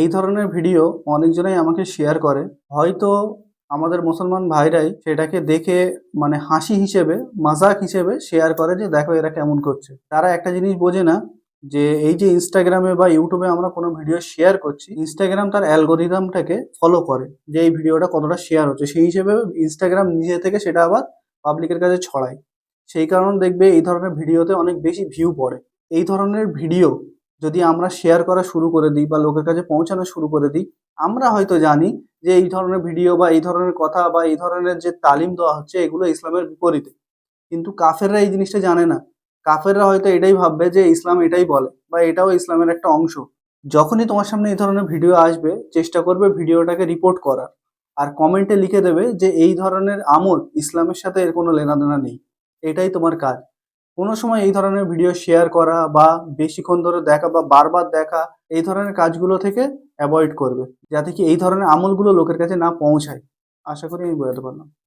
এই ধরনের ভিডিও অনেকজনাই আমাকে শেয়ার করে। হয়তো আমাদের মুসলমান ভাইরাই সেটাকে দেখে মানে হাসি হিসেবে, মাজাক হিসেবে শেয়ার করে যে, দেখো এরা কেমন করছে। তারা একটা জিনিস বোঝে না যে এই যে ইনস্টাগ্রামে বা ইউটিউবে আমরা কোনো ভিডিও শেয়ার করছি ইনস্টাগ্রাম তার অ্যালগোরিদমটাকে ফলো করে যে এই ভিডিওটা কতটা শেয়ার হচ্ছে। সেই হিসেবে ইনস্টাগ্রাম নিজে থেকে সেটা আবার পাবলিকের কাছে ছড়ায়। সেই কারণে দেখবে এই ধরনের ভিডিওতে অনেক বেশি ভিউ পড়ে। এই ধরনের ভিডিও যদি আমরা শেয়ার করা শুরু করে দিই বা লোকের কাছে পৌঁছানো শুরু করে দিই, আমরা হয়তো জানি যে এই ধরনের ভিডিও বা এই ধরনের কথা বা এই ধরনের যে তালিম দেওয়া হচ্ছে, এগুলো ইসলামের বিপরীতে। কিন্তু কাফেররা এই জিনিসটা জানে না। কাফেররা হয়তো এটাই ভাববে যে ইসলাম এটাই বলে বা এটাও ইসলামের একটা অংশ। যখনই তোমার সামনে এই ধরনের ভিডিও আসবে, চেষ্টা করবে ভিডিওটাকে রিপোর্ট করার। আর কমেন্টে লিখে দেবে যে এই ধরনের আমল ইসলামের সাথে এর কোনো লেনাদেনা নেই। এটাই তোমার কাজ। কোনো সময় এই ধরনের ভিডিও শেয়ার করা বা বেশিক্ষণ ধরে দেখা বা বারবার দেখা, এই ধরনের কাজগুলো থেকে অ্যাভয়েড করবে। যাতে কি এই ধরনের আমলগুলো লোকের কাছে না পৌঁছায়। আশা করি আমি বোঝাতে পারলাম।